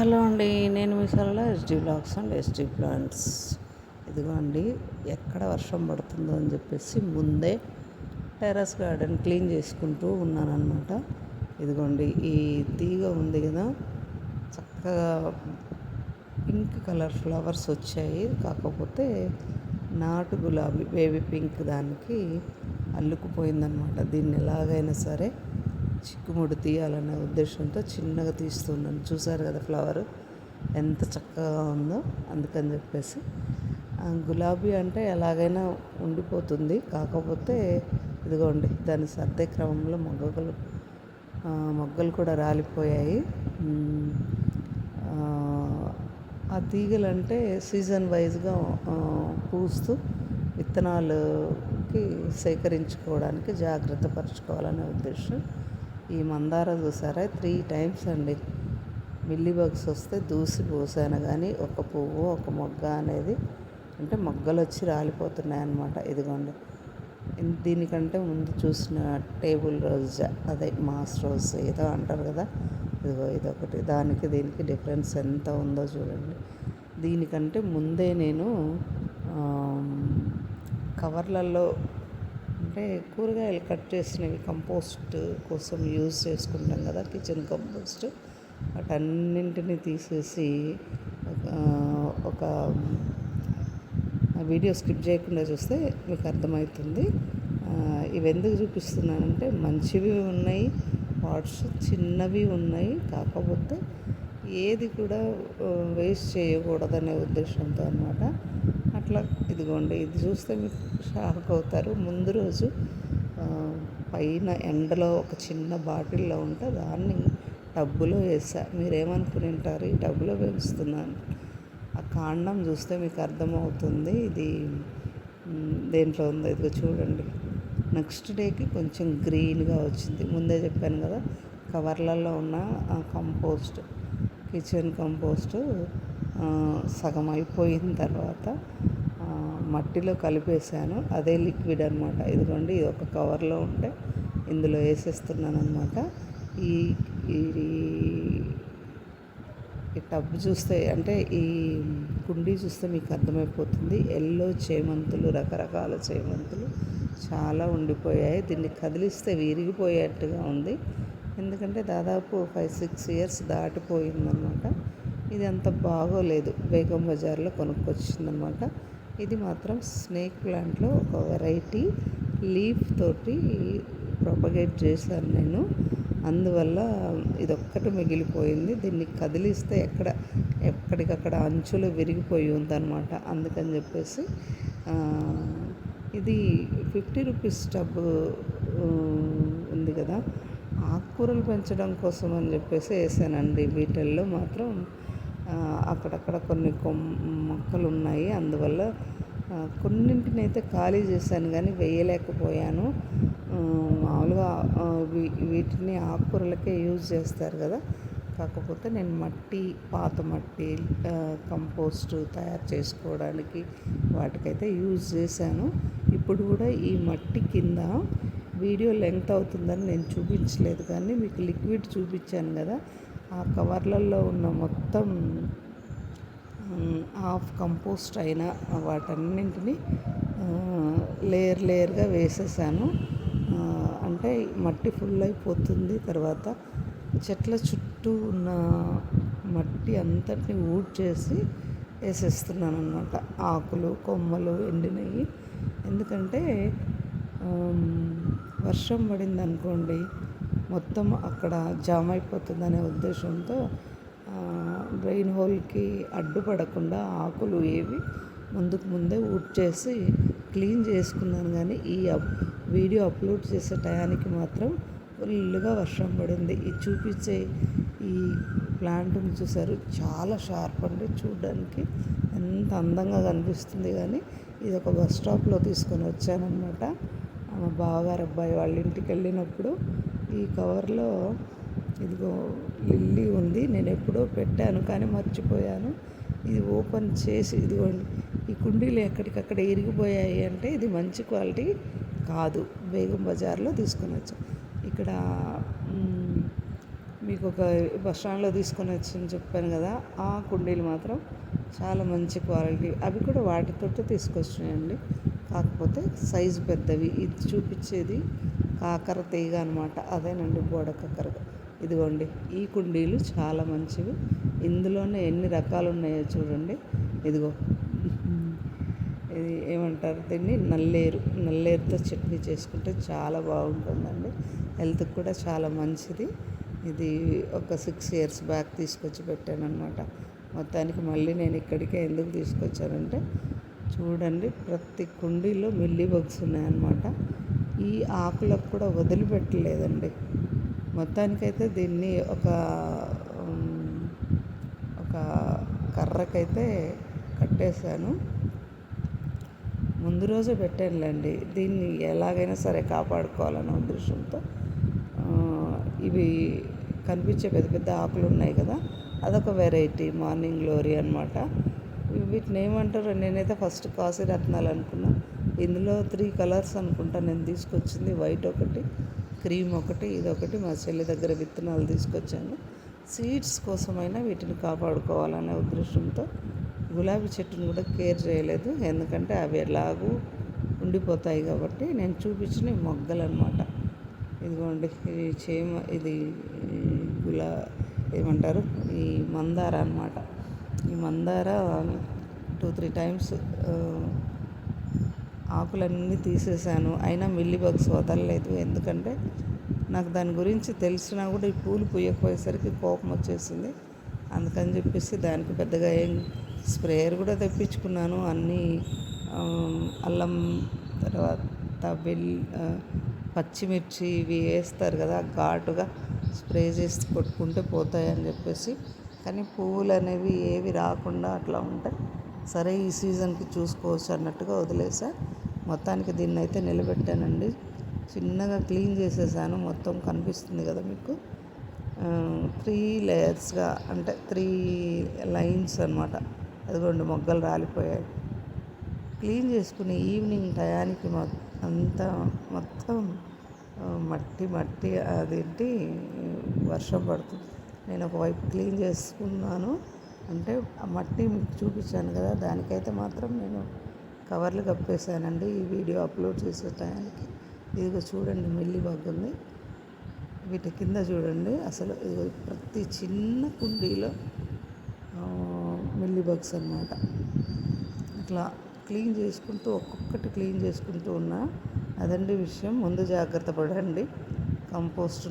Hello అండి నేను మీ Sarala S D blogs and S D plants. ఇదిగోండి ఎక్కడ వర్షం పడుతుందో అని చెప్పేసి ముందే టెర్రస్ గార్డెన్ క్లీన్ చేసుకుంటూ ఉన్నానన్నమాట. ఇదిగోండి ఈ తీగ ఉంది కదా చక్కగా పింక్ కలర్ ఫ్లవర్స్ వచ్చాయి. కాకపోతే నాటు గులాబీ బేబీ పింక్ దానికి అల్లుకుపోయిందనమాట దీన్ని ఎలాగైనా సరే చిక్కుముడి తీయాలనే ఉద్దేశంతో చిన్నగా తీస్తున్నాను. చూసారు కదా ఫ్లవర్? ఎంత చక్కగా ఉందో అందుకని చెప్పేసి. గులాబీ అంటే ఎలాగైనా ఉండిపోతుంది. కాకపోతే ఇదిగోండి దాని సర్దే క్రమంలో మొగ్గలు మొగ్గలు కూడా రాలిపోయాయి. ఆ తీగలు అంటే సీజన్ వైజ్గా పూస్తూ విత్తనాలుకి సేకరించుకోవడానికి జాగ్రత్త పరచుకోవాలనే ఉద్దేశం. ఈ మందార చూసారా? త్రీ టైమ్స్ అండి. మిల్లీ బగ్స్ వస్తే దూసి పోసాను కానీ ఒక పువ్వు ఒక మొగ్గ అనేది అంటే మొగ్గలు వచ్చి రాలిపోతున్నాయి అన్నమాట ఇదిగోండి దీనికంటే ముందు చూసిన టేబుల్ రోజ్ అదే మాస్ రోజ్ ఏదో అంటారు కదా? ఇదిగో ఇదొకటి. దానికి దీనికి డిఫరెన్స్ ఎంత ఉందో చూడండి. దీనికంటే ముందే నేను కవర్లలో అంటే కూరగాయలు కట్ చేసినవి కంపోస్ట్ కోసం యూజ్ చేసుకుంటాం కదా కిచెన్ కంపోస్ట్. వాటన్నింటినీ తీసేసి ఒక వీడియో స్కిప్ చేయకుండా చూస్తే మీకు అర్థమవుతుంది. ఇవి ఎందుకు చూపిస్తున్నానంటే మంచివి ఉన్నాయి పార్ట్స్ చిన్నవి ఉన్నాయి కాకపోతే ఏది కూడా వేస్ట్ చేయకూడదనే ఉద్దేశంతో అనమాట ఇట్లా ఇదిగోండి ఇది చూస్తే మీకు షాక్ అవుతారు. ముందు రోజు పైన ఎండలో ఒక చిన్న బాటిల్లో ఉంటే దాన్ని టబ్బులో వేసా. మీరేమనుకుని ఉంటారు ఈ టబ్బులో పెంచుతున్నాను ఆ కాండం చూస్తే మీకు అర్థమవుతుంది. ఇది దేంట్లో ఉందో ఇదిగో చూడండి. నెక్స్ట్ డేకి కొంచెం గ్రీన్గా వచ్చింది. ముందే చెప్పాను కదా కవర్లలో ఉన్న కంపోస్ట్ కిచెన్ కంపోస్ట్ సగం అయిపోయిన తర్వాత మట్టిలో కలిపేసాను అదే లిక్విడ్ అనమాట ఇదిగోండి ఇది ఒక కవర్లో ఉంటే ఇందులో వేసేస్తున్నాను అనమాట ఈ ఈ టబ్ చూస్తే అంటే ఈ కుండీ చూస్తే మీకు అర్థమైపోతుంది. ఎల్లో చేమంతులు రకరకాల చేమంతులు చాలా ఉండిపోయాయి. దీన్ని కదిలిస్తే విరిగిపోయేట్టుగా ఉంది. ఎందుకంటే దాదాపు ఫైవ్ సిక్స్ ఇయర్స్ దాటిపోయిందనమాట ఇది అంత బాగోలేదు. బేగం బజార్లో కొనుక్కొచ్చిందనమాట ఇది మాత్రం స్నేక్ ప్లాంట్లో ఒక వెరైటీ లీఫ్ తోటి ప్రొపగేట్ చేశాను నేను. అందువల్ల ఇది ఒక్కటి మిగిలిపోయింది. దీన్ని కదిలిస్తే ఎక్కడ ఎక్కడికక్కడ అంచులు విరిగిపోయి ఉందన్నమాట. అందుకని చెప్పేసి ఇది ఫిఫ్టీ రూపీస్ టబ్ ఉంది కదా. ఆకుకూరలు పెంచడం కోసం అని చెప్పేసి వేసానండి. వీటిల్లో మాత్రం అక్కడక్కడ కొన్ని కొమ్ మొక్కలు ఉన్నాయి అందువల్ల కొన్నింటిని అయితే ఖాళీ చేశాను కానీ వేయలేకపోయాను. మామూలుగా వీటిని ఆకుకూరలకే యూజ్ చేస్తారు కదా. కాకపోతే నేను మట్టి పాత మట్టి కంపోస్ట్ తయారు చేసుకోవడానికి వాటికైతే యూజ్ చేశాను. ఇప్పుడు కూడా ఈ మట్టి కింద వీడియో లెంగ్త్ అవుతుందని నేను చూపించలేదు కానీ మీకు లిక్విడ్ చూపించాను కదా. ఆ కవర్లలో ఉన్న మొత్తం హాఫ్ కంపోస్ట్ అయిన వాటన్నింటినీ లేయర్ లేయర్గా వేసేసాను. అంటే మట్టి ఫుల్ అయిపోతుంది. తర్వాత చెట్ల చుట్టూ ఉన్న మట్టి అంతటిని ఊడ్ చేసి వేసేస్తున్నాను అనమాట ఆకులు కొమ్మలు ఎండినవి ఎందుకంటే వర్షం పడింది అనుకోండి మొత్తం అక్కడ జామ్ అయిపోతుందనే ఉద్దేశంతో బ్రెయిన్ హోల్కి అడ్డుపడకుండా ఆకులు ఏవి ముందుకు ముందే వుడ్ చేసి క్లీన్ చేసుకున్నాను. కానీ ఈ వీడియో అప్లోడ్ చేసే టయానికి మాత్రం ఫుల్గా వర్షం పడింది. ఈ చూపించే ఈ ప్లాంట్ని చూసారు చాలా షార్ప్ అండి చూడడానికి ఎంత అందంగా కనిపిస్తుంది. కానీ ఇది ఒక బస్ స్టాప్లో తీసుకొని వచ్చానమాట మా బావగారు అబ్బాయి వాళ్ళ ఇంటికి వెళ్ళినప్పుడు ఈ కవర్లో ఇదిగో లిల్లీ ఉంది. నేను ఎప్పుడో పెట్టాను కానీ మర్చిపోయాను. ఇది ఓపెన్ చేసి ఇదిగోండి. ఈ కుండీలు ఎక్కడికక్కడ ఇరిగిపోయాయి అంటే ఇది మంచి క్వాలిటీ కాదు. బేగం బజార్లో తీసుకుని వచ్చాం. ఇక్కడ మీకు ఒక బస్ స్టాండ్లో తీసుకొని వచ్చి చెప్పాను కదా. ఆ కుండీలు మాత్రం చాలా మంచి క్వాలిటీ. అవి కూడా వాటితో తీసుకొచ్చినాయండి. కాకపోతే సైజు పెద్దవి. ఇది చూపించేది కాకర తీగ అనమాట అదేనండి బోడ కాకర ఇదిగోండి ఈ కుండీలు చాలా మంచివి. ఇందులోనే ఎన్ని రకాలు ఉన్నాయో చూడండి. ఇదిగో. ఇది ఏమంటారు దీన్ని? నల్లేరు. నల్లేరుతో చట్నీ చేసుకుంటే చాలా బాగుంటుందండి. హెల్త్కి కూడా చాలా మంచిది. ఇది ఒక సిక్స్ ఇయర్స్ బ్యాక్ తీసుకొచ్చి పెట్టాను అనమాట మొత్తానికి మళ్ళీ నేను ఇక్కడికే ఎందుకు తీసుకొచ్చానంటే చూడండి ప్రతి కుండీలో మిల్లీ బగ్స్ ఉన్నాయన్నమాట. ఈ ఆకులకు కూడా వదిలిపెట్టలేదండి. మొత్తానికైతే దీన్ని ఒక ఒక కర్రకైతే కట్టేశాను. ముందు రోజే పెట్టానులేండి. దీన్ని ఎలాగైనా సరే కాపాడుకోవాలన్న ఉద్దేశంతో ఇవి కనిపించే పెద్ద పెద్ద ఆకులు ఉన్నాయి కదా అదొక వెరైటీ మార్నింగ్ గ్లోరీ అనమాట వీటిని ఏమంటారు? నేనైతే ఫస్ట్ కాశీ రత్నాలు ఇందులో త్రీ కలర్స్ అనుకుంటా నేను తీసుకొచ్చింది. వైట్ ఒకటి క్రీమ్ ఒకటి ఇదొకటి మా చెల్లి దగ్గర విత్తనాలు తీసుకొచ్చాను. సీడ్స్ కోసమైనా వీటిని కాపాడుకోవాలనే ఉద్దేశంతో గులాబీ చెట్టును కూడా కేర్ చేయలేదు. ఎందుకంటే అవి ఎలాగూ ఉండిపోతాయి కాబట్టి నేను చూపించిన మొగ్గలు అనమాట ఇదిగోండి ఈ చేమ ఇది గులా ఏమంటారు? ఈ మందార అనమాట ఈ మందార టూ త్రీ టైమ్స్ ఆకులన్నీ తీసేసాను అయినా మిల్లీ బగ్స్ వదలలేదు. ఎందుకంటే నాకు దాని గురించి తెలిసినా కూడా ఈ పూలు పూయకపోయేసరికి కోపం వచ్చేసింది. అందుకని చెప్పేసి దానికి పెద్దగా ఏం స్ప్రేయర్ కూడా తెప్పించుకున్నాను. అన్నీ అల్లం తర్వాత బెల్ పచ్చిమిర్చి ఇవి వేస్తారు కదా ఘాటుగా స్ప్రే చేసి కొట్టుకుంటే పోతాయని చెప్పేసి. కానీ పువ్వులు అనేవి ఏవి రాకుండా అట్లా ఉంటాయి సరే ఈ సీజన్కి చూసుకోవచ్చు అన్నట్టుగా వదిలేసా. మొత్తానికి దీన్ని అయితే నిలబెట్టానండి. చిన్నగా క్లీన్ చేసేసాను. మొత్తం కనిపిస్తుంది కదా మీకు. త్రీ లేయర్స్గా అంటే త్రీ లైన్స్ అనమాట అదిగోండి మొగ్గలు రాలిపోయాయి. క్లీన్ చేసుకుని ఈవినింగ్ టయానికి అంతా మొత్తం మట్టి మట్టి అదేంటి వర్షం పడుతుంది. నేను ఒకవైపు క్లీన్ చేసుకున్నాను. అంటే ఆ మట్టి మీకు చూపించాను కదా దానికైతే మాత్రం నేను కవర్లు కప్పేశానండి. ఈ వీడియో అప్లోడ్ చేసే టయానికి ఇదిగో చూడండి మెల్లి బాగుంది వీటి కింద చూడండి. అసలు ప్రతి చిన్న కుండీలో మిల్లీ బగ్స్ అనమాట ఇట్లా క్లీన్ చేసుకుంటూ ఒక్కొక్కటి క్లీన్ చేసుకుంటూ ఉన్నా అదండి విషయం. ముందు జాగ్రత్త పడండి. కంపోస్ట్